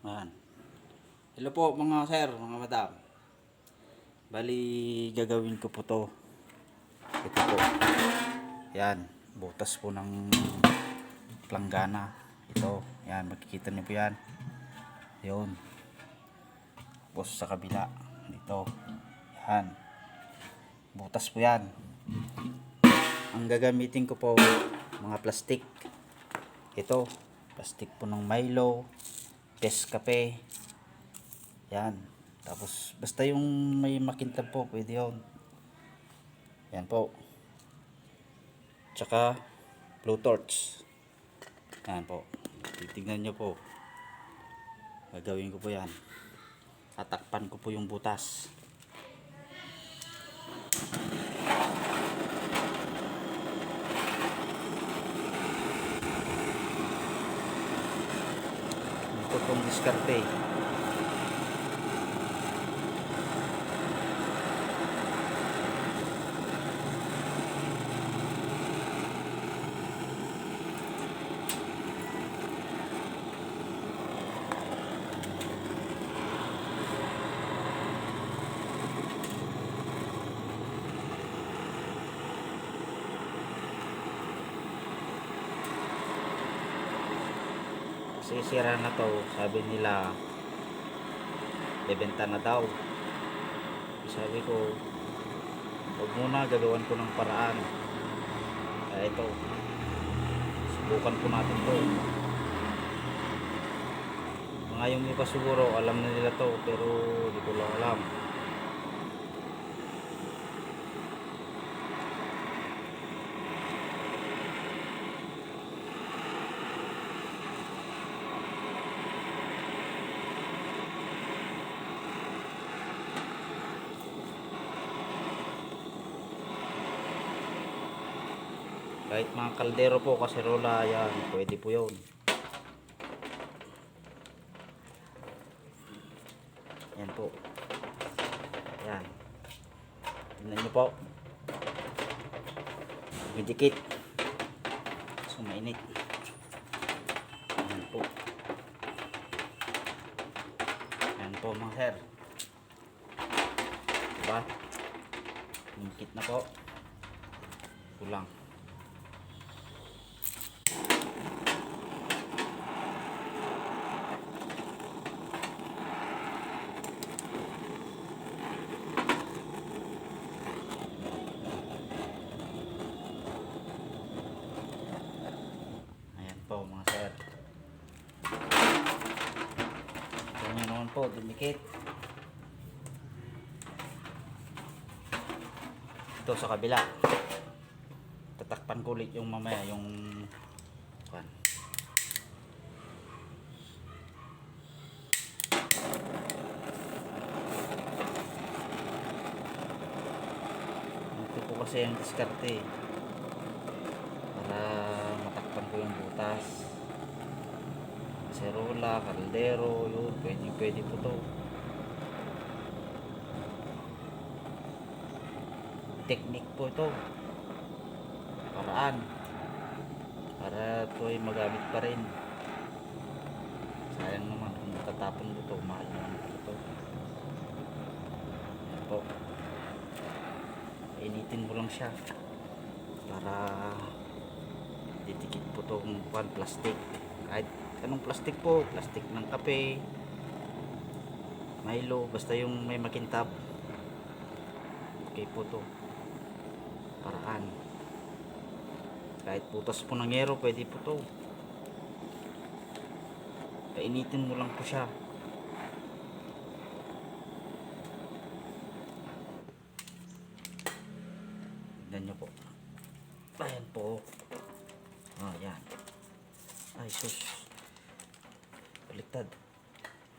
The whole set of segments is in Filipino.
Ayan. Hello po mga sir, mga madam. Bali, gagawin ko po to. Ito po. Yan, butas po ng planggana. Ito, yan, makikita niyo po yan. Yun. Tapos sa kabila, ito. Yan. Butas po yan. Ang gagamitin ko po, mga plastik. Ito, plastik po ng Milo, Pescape. Yan. Tapos, basta yung may makintab po, pwede yun. Yan po. Tsaka, blue torch. Yan po. Titignan nyo po. Gagawin ko po yan. Tatakpan ko po yung butas. Ito pong diskarte. Kasi sira na to, sabi nila bebenta na daw. Sabi ko, huwag muna gagawan ko ng paraan. Kaya ito, subukan ko natin to. Mga yung iba siguro, alam na nila to, pero di ko lang alam. Kahit mga kaldero po, kaserola, yan, pwede po yun. Yan po. Yan. Tingnan nyo po. Bidikit. So, mainit. Yan po. Yan po mga sir. Diba? Bidikit na po. Kulang. Ayan po mga sir. Po, dumikit. Ito sa kabila. Tatakpan ko ulit yung mamaya, yung kwan. Ito po kasi yung diskarte eh para matakpan ko yung butas serola, kaldero yun, pwede pwede po to. Technique po ito. Paraan. Para ito ay magamit pa rin. Sayang naman kung matatapon ko to mahal naman po ito. Yan po. Initin mo lang siya. Para didikit po itong plastic. Kahit anong plastic po? Plastic ng kape. Milo basta yung may makintab. Okay po to. Paraan. Kahit putas po ng yero pwede po to. Painitin mo lang po siya. Tignan nyo po. Ayan po. Oh, yan. Ay, sus. Baliktad.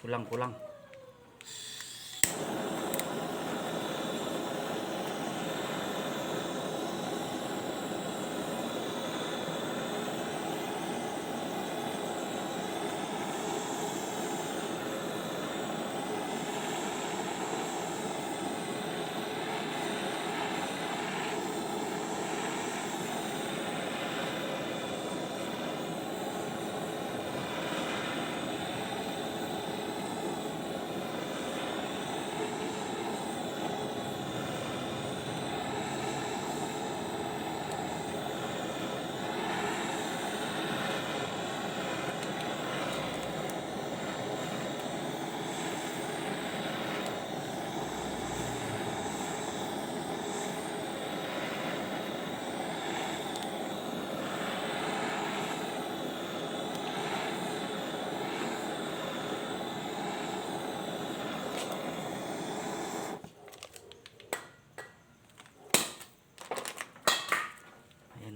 Kulang,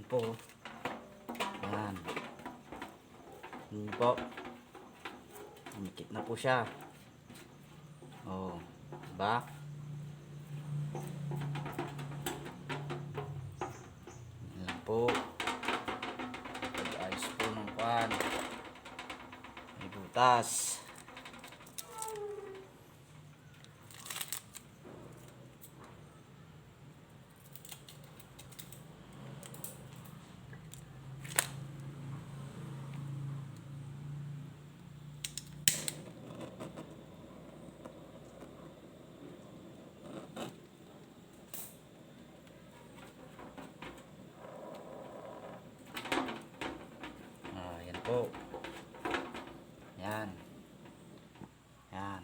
po. Yan. Yun po. Umikit na po siya. Oh, diba? Yan lang po. Pag-ayos po ng kwan. May butas. Ah, yan po. Yan. Yan.